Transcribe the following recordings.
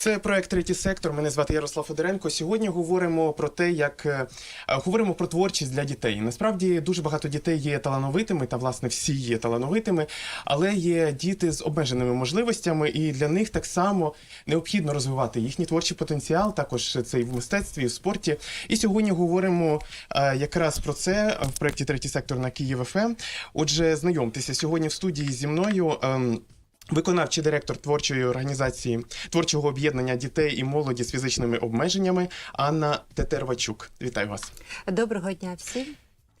Це проект третій сектор. Мене звати Ярослав Федоренко. Сьогодні говоримо про те, як е, е, говоримо про творчість для дітей. Насправді дуже багато дітей є талановитими, та власне всі є талановитими, але є діти з обмеженими можливостями, і для них так само необхідно розвивати їхній творчий потенціал. Також це і в мистецтві, і в спорті. І сьогодні говоримо е, якраз про це в проєкті третій сектор на Київ ФМ. Отже, знайомтеся сьогодні в студії зі мною. Виконавчий директор творчої організації творчого об'єднання дітей і молоді з фізичними обмеженнями Анна Тетервачук. Вітаю вас. Доброго дня всім.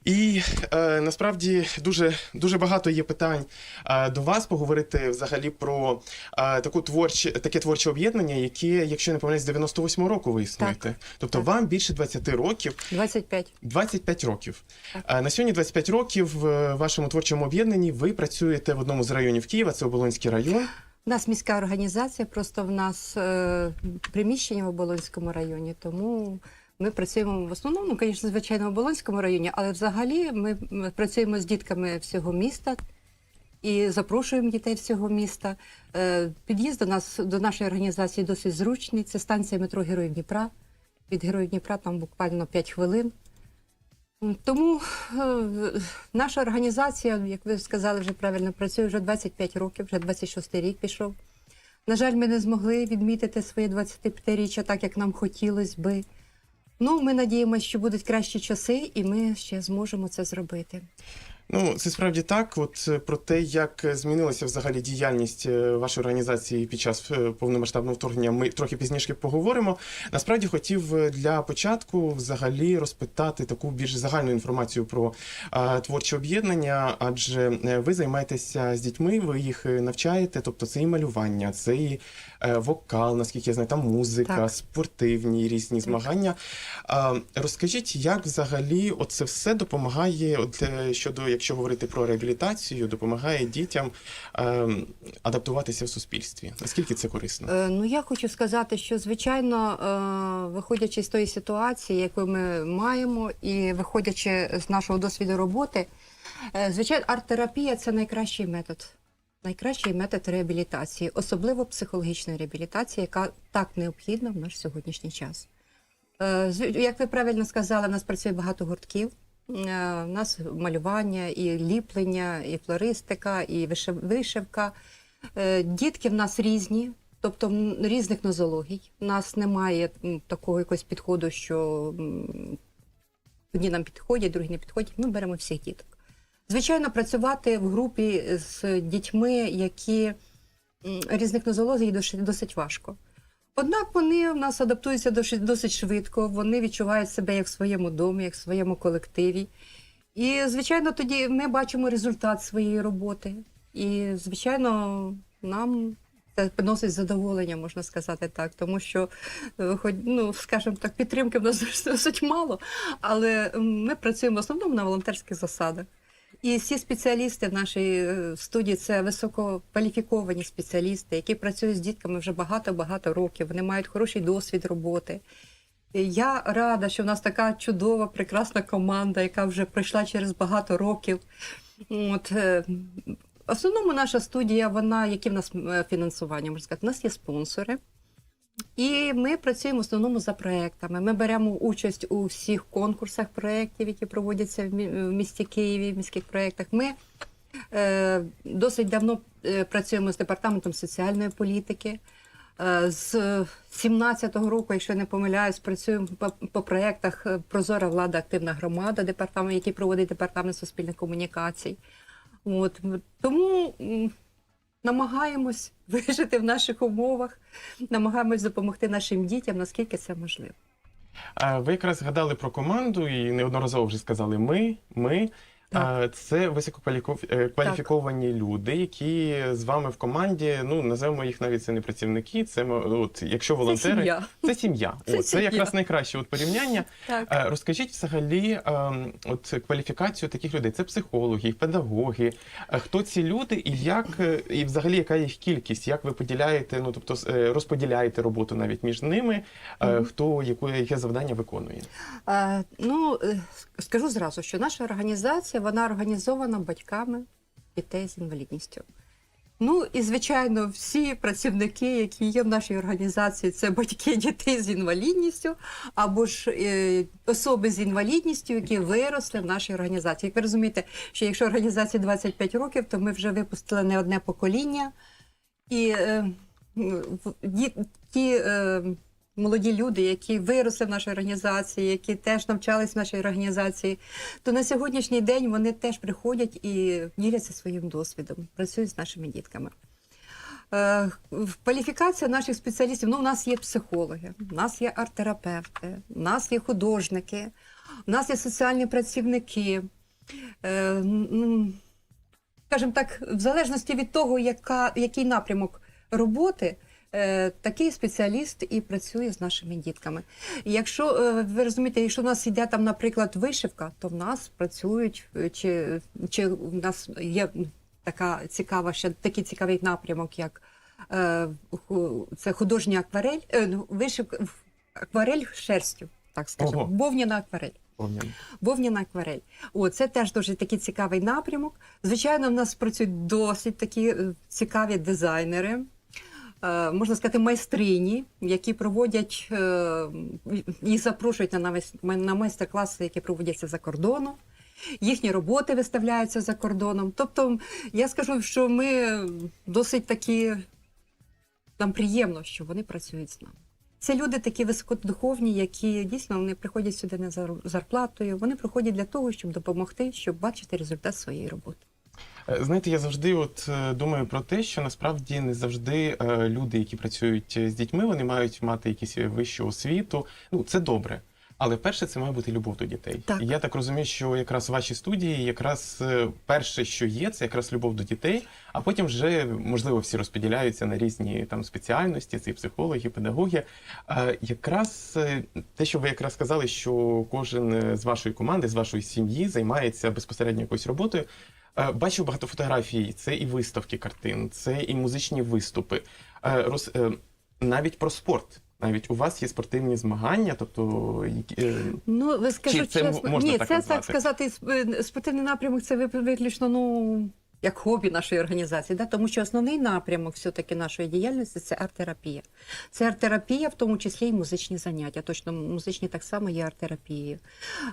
І е, насправді дуже дуже багато є питань е, до вас поговорити взагалі про е, таку творче, таке творче об'єднання, яке, якщо не помиляюсь, з 98-го року ви існуєте. Тобто Так. вам більше 20 років. 25. 25 років. Так. А На сьогодні 25 років в вашому творчому об'єднанні ви працюєте в одному з районів Києва, це Оболонський район. У нас міська організація, просто в нас е, приміщення в Оболонському районі, тому ми працюємо в основному, звісно, звичайно, в Оболонському районі, але взагалі ми працюємо з дітками всього міста і запрошуємо дітей всього міста. Е, під'їзд до нас до нашої організації досить зручний. Це станція метро Героїв Дніпра. Від Героїв Дніпра там буквально 5 хвилин. Тому е, наша організація, як ви сказали, вже правильно працює вже 25 років, вже 26 рік пішов. На жаль, ми не змогли відмітити своє 25-річчя так, як нам хотілося би. Ну, ми надіємося, що будуть кращі часи, і ми ще зможемо це зробити. Ну, це справді так. От е, про те, як змінилася взагалі діяльність е, вашої організації під час е, повномасштабного вторгнення, ми трохи пізніше поговоримо. Насправді хотів для початку взагалі розпитати таку більш загальну інформацію про а, творче об'єднання, адже ви займаєтеся з дітьми, ви їх навчаєте, тобто це і малювання, це і вокал, наскільки я знаю, там музика, Так. спортивні різні змагання. А, розкажіть, як взагалі оце все допомагає, от, щодо, якщо говорити про реабілітацію, допомагає дітям е, адаптуватися в суспільстві? Наскільки це корисно? Е, ну, я хочу сказати, що звичайно, е, виходячи з тої ситуації, яку ми маємо, і виходячи з нашого досвіду роботи, е, звичайно, арт-терапія це найкращий метод. Найкращий метод реабілітації, особливо психологічної реабілітації, яка так необхідна в наш сьогоднішній час. Е, Як ви правильно сказали, в нас працює багато гуртків. Е, У нас малювання, і ліплення, і флористика, і вишив- вишивка. Е, Дітки в нас різні, тобто різних нозологій. У нас немає такого якогось підходу, що одні нам підходять, другі не підходять. Ми беремо всіх діток. Звичайно, працювати в групі з дітьми, які різних нозологій досить важко. Однак вони в нас адаптуються досить, швидко, вони відчувають себе як в своєму домі, як в своєму колективі. І, звичайно, тоді ми бачимо результат своєї роботи. І, звичайно, нам це приносить задоволення, можна сказати так, тому що, е, хоч, ну, скажімо так, підтримки в нас досить мало, але ми працюємо в основному на волонтерських засадах. І всі спеціалісти в нашій е, студії це висококваліфіковані спеціалісти, які працюють з дітками вже багато-багато років. Вони мають хороший досвід роботи. Я рада, що в нас така чудова, прекрасна команда, яка вже пройшла через багато років. От, е, в основному наша студія, вона, які в нас е, фінансування, можна сказати, у нас є спонсори. І ми працюємо в основному за проектами. Ми беремо участь у всіх конкурсах проєктів, які проводяться в місті Києві, в міських проєктах. Ми е, досить давно е, працюємо з департаментом соціальної політики. Е, З 17-го року, якщо не помиляюсь, працюємо по, по проєктах е, Прозора влада, активна громада, департамент, який проводить департамент суспільних комунікацій. От тому намагаємось вижити в наших умовах, намагаємось допомогти нашим дітям, наскільки це можливо. Ви якраз згадали про команду і неодноразово вже сказали ми, ми. А, Це висококваліфіковані люди, які з вами в команді. Ну називаємо їх навіть це не працівники. Це от якщо волонтери, Це сім'я. це сім'я. Це От, це сім'я. якраз найкраще от порівняння. Так. Е, Розкажіть взагалі ем, от кваліфікацію таких людей. Це психологи, педагоги. Е, Хто ці люди і як е, і взагалі яка їх кількість? Як ви поділяєте? Ну тобто е, розподіляєте роботу навіть між ними? Е, Хто яку яке завдання виконує? Е, ну, е, скажу зразу, що наша організація вона організована батьками дітей з інвалідністю. Ну і звичайно, всі працівники, які є в нашій організації, це батьки дітей з інвалідністю або ж е, особи з інвалідністю, які виросли в нашій організації. Як ви розумієте, що якщо організації 25 років, то ми вже випустили не одне покоління, і е, ті е, молоді люди, які виросли в нашій організації, які теж навчались в нашій організації, то на сьогоднішній день вони теж приходять і діляться своїм досвідом, працюють з нашими дітками. Е, Кваліфікація наших спеціалістів. Ну, у нас є психологи, у нас є арт-терапевти, у нас є художники, у нас є соціальні працівники. Е, Скажімо так, в залежності від того, яка, який напрямок роботи, такий спеціаліст і працює з нашими дітками. Якщо е, ви розумієте, якщо в нас йде там, наприклад, вишивка, то в нас працюють е, чи, чи в нас є така цікава, ще такий цікавий напрямок, як е, це художня акварель, е, ну, вишивка акварель шерстю, так скажемо, Ого. бовняна акварель. Вовняна акварель. О, це теж дуже такий цікавий напрямок. Звичайно, в нас працюють досить такі е, цікаві дизайнери. Е, Можна сказати, майстрині, які проводять е, їх запрошують на майстер-класи, які проводяться за кордоном. Їхні роботи виставляються за кордоном. Тобто, я скажу, що ми досить такі нам приємно, що вони працюють з нами. Це люди такі високодуховні, які дійсно вони приходять сюди не за зарплатою. Вони приходять для того, щоб допомогти, щоб бачити результат своєї роботи. Е, Знаєте, я завжди от е, думаю про те, що насправді не завжди е, люди, які працюють з дітьми, вони мають мати якісь вищу освіту. Ну, це добре. Але перше, це має бути любов до дітей. Так. І я так розумію, що якраз в вашій студії, якраз перше, що є, це якраз любов до дітей, а потім вже можливо всі розподіляються на різні там спеціальності, це і психологи, педагоги. Е, Якраз те, що ви якраз сказали, що кожен з вашої команди, з вашої сім'ї займається безпосередньо якоюсь роботою. Е, Бачив багато фотографій, це і виставки картин, це і музичні виступи. Е, Роз, е, навіть про спорт. Навіть у вас є спортивні змагання, тобто які, Ну, ви скажу Чи це чесно, можна ні, так це назвати? так сказати, сп- спортивний напрямок це виключно ну. Як хобі нашої організації, да? тому що основний напрямок все-таки нашої діяльності це арт-терапія. Це арт-терапія, в тому числі і музичні заняття. Точно музичні так само є арт-терапією.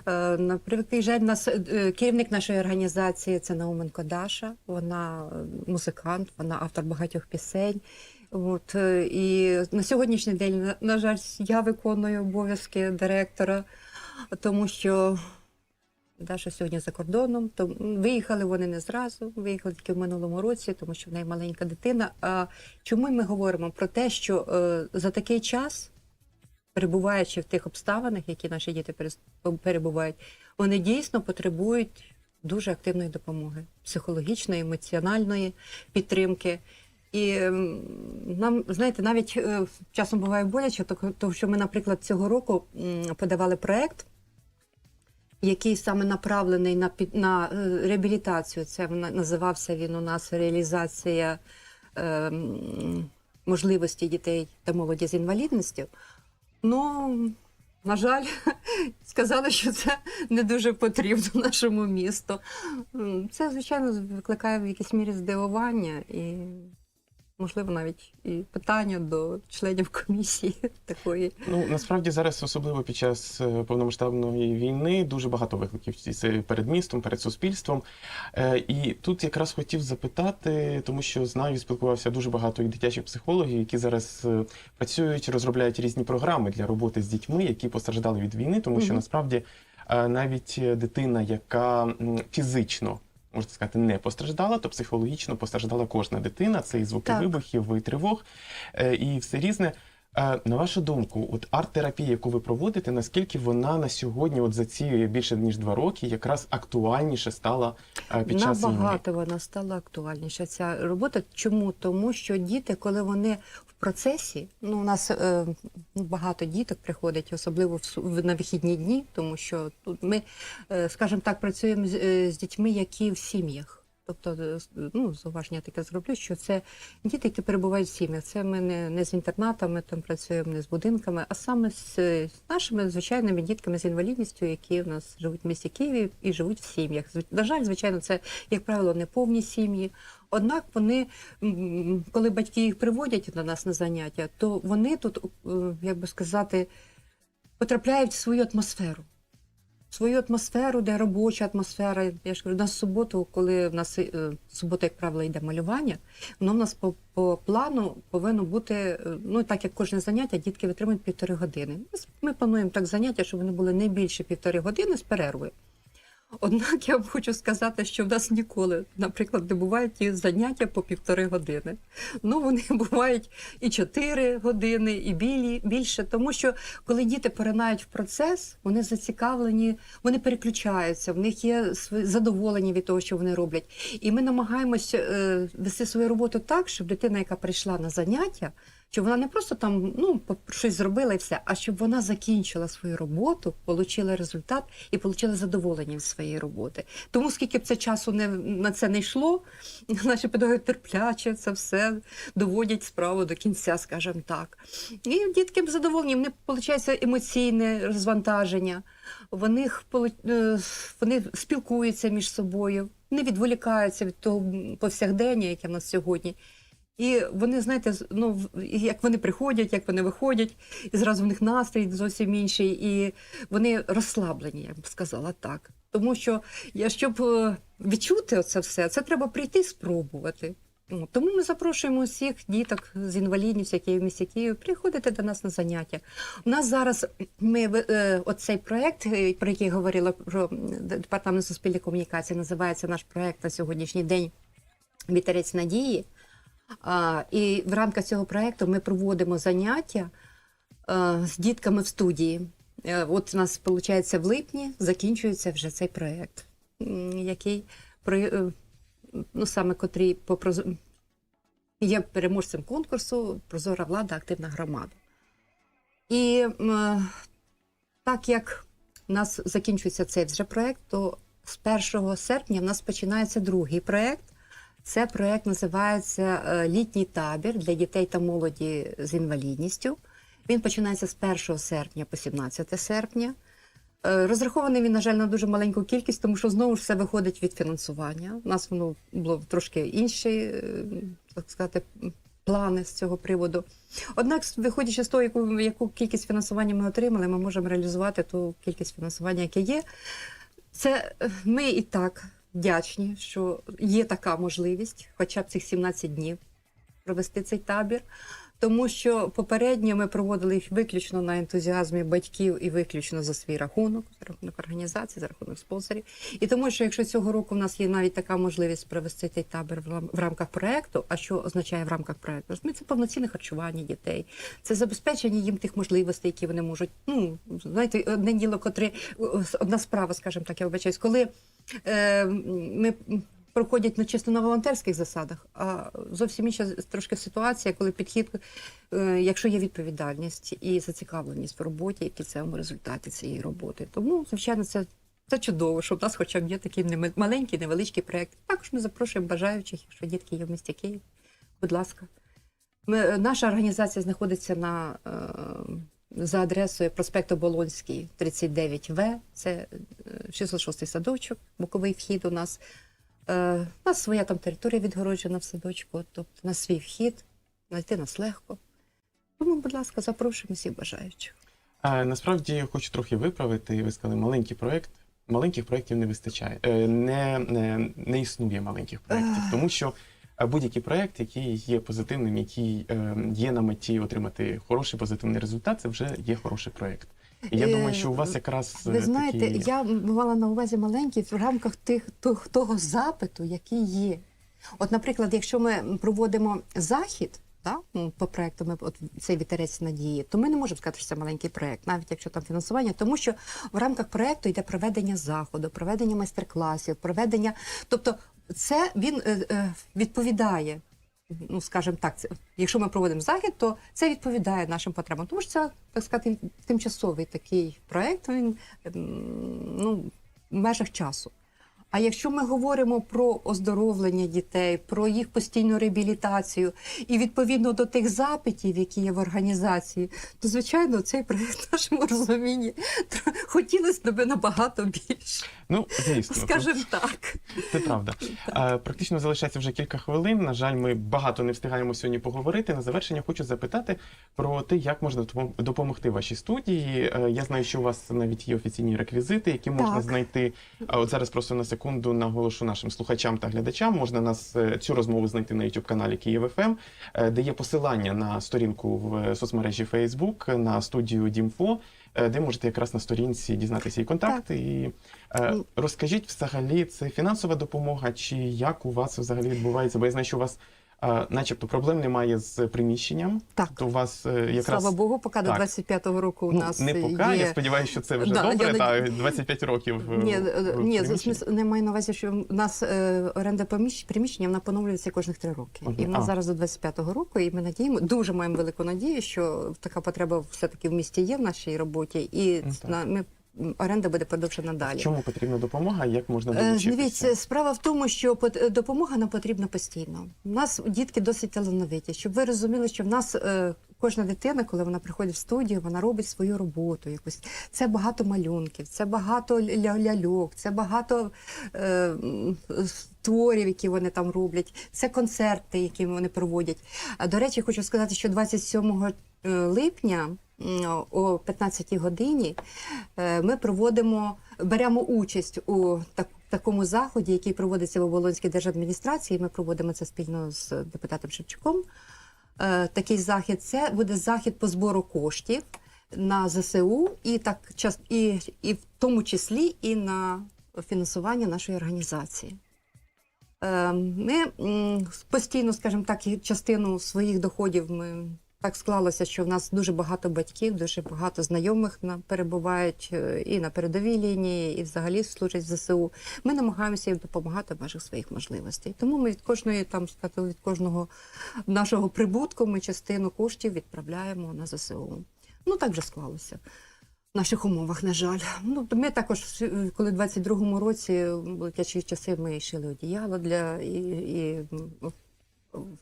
Е, на превеликий жаль, нас е, керівник нашої організації це Науменко Даша. Вона е, музикант, вона автор багатьох пісень. От, і на сьогоднішній день, на жаль, я виконую обов'язки директора, тому що Даша сьогодні за кордоном. То виїхали вони не зразу, виїхали тільки в минулому році, тому що в неї маленька дитина. А чому ми говоримо про те, що е, за такий час, перебуваючи в тих обставинах, які наші діти перебувають, вони дійсно потребують дуже активної допомоги, психологічної, емоціональної підтримки. І нам, знаєте, навіть е, часом буває боляче, тому що ми, наприклад, цього року подавали проект який саме направлений на на е, реабілітацію. Це називався він у нас реалізація е, можливості дітей та молоді з інвалідністю. Ну, на жаль, сказали, що це не дуже потрібно нашому місту. Це, звичайно, викликає в якійсь мірі здивування і, можливо, навіть і питання до членів комісії такої. Ну насправді зараз, особливо під час е, повномасштабної війни, дуже багато викликів це перед містом, перед суспільством. Е, І тут якраз хотів запитати, тому що знаю, спілкувався дуже багато і дитячих психологів, які зараз е, працюють, розробляють різні програми для роботи з дітьми, які постраждали від війни, тому що насправді навіть дитина, яка фізично. Можна сказати, не постраждала, то психологічно постраждала кожна дитина. Це і звуки Так. вибухів, і тривог, е, і все різне. Е, На вашу думку, от арт-терапія, яку ви проводите, наскільки вона на сьогодні, от за ці більше ніж два роки, якраз актуальніше стала е, під час війни? Набагато вона стала актуальніша. Ця робота. Чому? Тому що діти, коли вони процесі, ну у нас е, багато діток приходить, особливо в- на вихідні дні, тому що тут ми, е, скажімо так, працюємо з, е, з дітьми, які в сім'ях. Тобто, е, ну, зауваження таке зроблю, що це діти, які перебувають в сім'ях. Це ми не, не з інтернатами там працюємо, не з будинками, а саме з, з нашими звичайними дітками з інвалідністю, які в нас живуть в місті Києві і живуть в сім'ях. На жаль, звичайно, це, як правило, не повні сім'ї. Однак вони, коли батьки їх приводять до нас на заняття, то вони тут, е, як би сказати, потрапляють в свою атмосферу. Свою атмосферу, де робоча атмосфера. Я ж кажу, на суботу, коли в нас е, субота, як правило, йде малювання, воно в нас по, по плану повинно бути, е, ну так як кожне заняття, дітки витримують півтори години. Ми плануємо так заняття, щоб вони були не більше півтори години з перервою. Однак я вам хочу сказати, що в нас ніколи, наприклад, не бувають ті заняття по півтори години. Ну, вони бувають і чотири години, і білі, більше. Тому що коли діти поринають в процес, вони зацікавлені, вони переключаються, в них є задоволення від того, що вони роблять. І ми намагаємося е, вести свою роботу так, щоб дитина, яка прийшла на заняття, щоб вона не просто там ну щось зробила і все, а щоб вона закінчила свою роботу, отримала результат і отримала задоволення від своєї роботи. Тому скільки б це часу не на це не йшло, наші педагоги терпляче це все доводять справу до кінця, скажімо так. І дітки б задоволені, вони виходить емоційне розвантаження. Вони, е, вони спілкуються між собою, не відволікаються від того повсякдення, яке в нас сьогодні. І вони, знаєте, ну, як вони приходять, як вони виходять, і зразу в них настрій зовсім інший, і вони розслаблені, я б сказала так. Тому що щоб е, відчути це все, це треба прийти і спробувати. Ну, Тому ми запрошуємо усіх діток з інвалідністю, які в місті Києві, приходити до нас на заняття. У нас зараз ми е, оцей проект, е, про який говорила про департамент суспільної комунікації, називається наш проект на сьогоднішній день Вітерець надії. І в рамках цього проекту ми проводимо заняття з дітками в студії. Е, От у нас виходить в липні закінчується вже цей проект, м, який е, ну, саме котрий по є переможцем конкурсу Прозора влада, активна громада. І так як у нас закінчується цей вже проект, то з 1 серпня в нас починається другий проект. Це проект називається е, Літній табір для дітей та молоді з інвалідністю. Він починається з 1 серпня по 17 серпня. Е, Розрахований він, на жаль, на дуже маленьку кількість, тому що знову ж все виходить від фінансування. У нас воно було трошки інші, е, так сказати, плани з цього приводу. Однак, виходячи з того, яку, яку кількість фінансування ми отримали, ми можемо реалізувати ту кількість фінансування, яке є. Це ми і так вдячні, що є така можливість, хоча б цих 17 днів провести цей табір. Тому що попередньо ми проводили їх виключно на ентузіазмі батьків і виключно за свій рахунок, за рахунок організації, за рахунок спонсорів. І тому, що якщо цього року в нас є навіть така можливість провести цей табір в рамках проекту, а що означає в рамках проекту? Ми це повноцінне харчування дітей, це забезпечення їм тих можливостей, які вони можуть. Ну знаєте, одне діло, котре одна справа, скажімо так, я вибачаюсь, коли ми проходять ну, чисто на волонтерських засадах, а зовсім інша трошки ситуація, коли підхід, е, якщо є відповідальність і зацікавленість в роботі і в кінцевому результаті цієї роботи. Тому, звичайно, це. Це чудово, що в нас хоча б є такий маленький, невеличкий проєкт. Також ми запрошуємо бажаючих, якщо дітки є в місті Київ. Будь ласка. Ми, е, наша організація знаходиться на, е, за адресою проспект Оболонський, 39В. Це е, 606 садочок, боковий вхід у нас. Е, у нас своя там територія відгороджена в садочку, тобто на свій вхід, знайти нас легко. Тому, будь ласка, запрошуємо всіх бажаючих. А, насправді я хочу трохи виправити. Ви сказали, маленький проєкт. Маленьких проєктів не вистачає. Е, Не, не, не існує маленьких проєктів, тому що е, будь-який проєкт, який є позитивним, який е, є на меті отримати хороший позитивний результат, це вже є хороший проєкт. І я Е, думаю, що у вас якраз е, Ви знаєте, такі... я мала на увазі маленький в рамках тих тог- того запиту, який є. От, наприклад, якщо ми проводимо захід. та, ну, по проекту ми от цей вітерець надії, то ми не можемо сказати, що це маленький проект, навіть якщо там фінансування, тому що в рамках проекту йде проведення заходу, проведення майстер-класів, проведення. Тобто, це він е, е, відповідає. Ну, скажімо так, це, якщо ми проводимо захід, то це відповідає нашим потребам. Тому що це, так сказати, тимчасовий такий проект, він ем, ну, в межах часу. А якщо ми говоримо про оздоровлення дітей, про їх постійну реабілітацію і відповідно до тих запитів, які є в організації, то звичайно цей проект в нашому розумінні хотілося б набагато більше. Ну, звісно, Скажімо так. Це правда. Е, Практично залишається вже кілька хвилин. На жаль, ми багато не встигаємо сьогодні поговорити. На завершення хочу запитати про те, як можна допомогти вашій студії. Е, Я знаю, що у вас навіть є офіційні реквізити, які можна Так. знайти. От зараз просто на секунду наголошу нашим слухачам та глядачам. Можна нас е, цю розмову знайти на youtube каналі Київ ФМ, де є посилання на сторінку в соцмережі Facebook, на студію Дімфо. е, Де можете якраз на сторінці дізнатися і контакти, і е, Ну. розкажіть взагалі, це фінансова допомога, чи як у вас взагалі відбувається? Бо я знаю, що у вас, е, начебто, проблем немає з приміщенням. Так. То у вас е, якраз Слава Богу, поки до Так. 25-го року у ну, нас не поки. є... Я сподіваюся, що це вже Да, добре. я Та 25 років. е, Ні, в- е, в ні, приміщенні. не маю на увазі, що в нас е, оренда приміщення вона поновлюється кожних три роки. Мгм. І в нас А. зараз до 25-го року, і ми надіємо, дуже маємо велику надію, що така потреба все-таки в місті є в нашій роботі, і Ну, так. на, ми, оренда буде продовжена далі. Чому потрібна допомога? Як можна Е, долучитися? Дивіться, справа в тому, що допомога нам потрібна постійно. У нас дітки досить талановиті. Щоб ви розуміли, що в нас е, кожна дитина, коли вона приходить в студію, вона робить свою роботу. Якусь це багато малюнків, це багато ля- ляльок, це багато е, творів, які вони там роблять. Це концерти, які вони проводять. До речі, хочу сказати, що 27 е, липня. О 15-й годині е, ми проводимо, беремо участь у так, такому заході, який проводиться в Оболонській держадміністрації. Ми проводимо це спільно з депутатом Шевчуком. Е, Такий захід це буде захід по збору коштів на ЗСУ, і так і, і в тому числі і на фінансування нашої організації. Е, Ми постійно, скажімо так, частину своїх доходів ми так склалося, що в нас дуже багато батьків, дуже багато знайомих на перебувають е, і на передовій лінії, і взагалі служать в ЗСУ. Ми намагаємося їм допомагати в межах своїх можливостей. Тому ми від кожної там сказати, від кожного нашого прибутку ми частину коштів відправляємо на ЗСУ. Ну так вже склалося. В наших умовах, на жаль. Ну, ми також, коли в 22-му році тяжкі часи, ми шили одіяло для і, і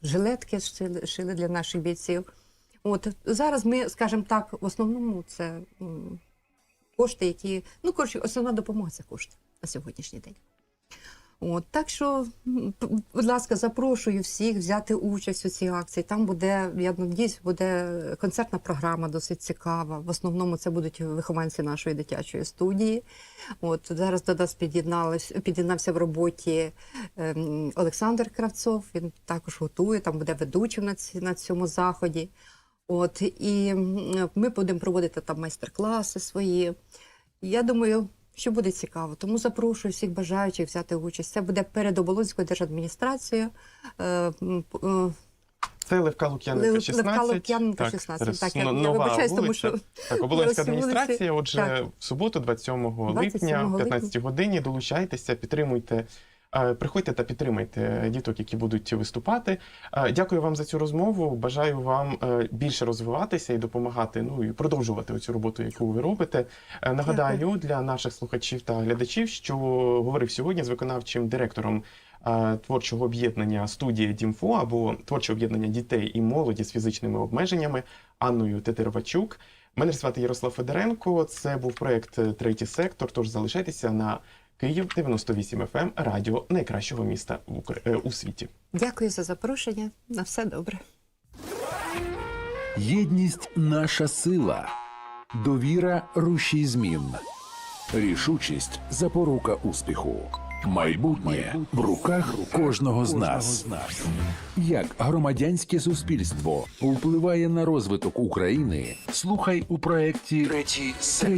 жилетки шили, шили для наших бійців. От зараз ми, скажімо так, в основному це кошти, які ну коротше, основна допомога це кошти на сьогоднішній день. От, так що, будь ласка, запрошую всіх взяти участь у цій акції. Там буде, я надіюсь, буде концертна програма досить цікава. В основному це будуть вихованці нашої дитячої студії. От зараз до нас під'єднався в роботі ем, Олександр Кравцов. Він також готує, там буде ведучим на, цьому заході. От і ми будемо проводити там майстер-класи свої. Я думаю, що буде цікаво. Тому запрошую всіх бажаючих взяти участь. Це буде перед Оболонською держадміністрацією. Е, е, Це Левка Лук'яненка, 16. Левка Лук'яненка, 16. зараз Так, я- но- я нова вибачаюсь, тому вулиця. що Так, Оболонська адміністрація. Отже, Так. в суботу, 27 липня, 27 о липня. 15 годині, долучайтеся, підтримуйте. Е, Приходьте та підтримайте діток, які будуть виступати. Е, Дякую вам за цю розмову. Бажаю вам е, більше розвиватися і допомагати. Ну і продовжувати цю роботу, яку ви робите. Нагадаю для наших слухачів та глядачів, що говорив сьогодні з виконавчим директором творчого об'єднання студія Дімфо або творче об'єднання дітей і молоді з фізичними обмеженнями Анною Тетервачук. Мене звати Ярослав Федоренко. Це був проект Третій сектор. Тож залишайтеся на Київ 98 FM, ем, радіо найкращого міста в Укра... е, у світі. дякую за запрошення. На все добре. Єдність наша сила, довіра рушій змін, рішучість запорука успіху. Майбутнє в руках кожного з нас. Як громадянське суспільство впливає на розвиток України? Слухай у проєкті Третій сектор.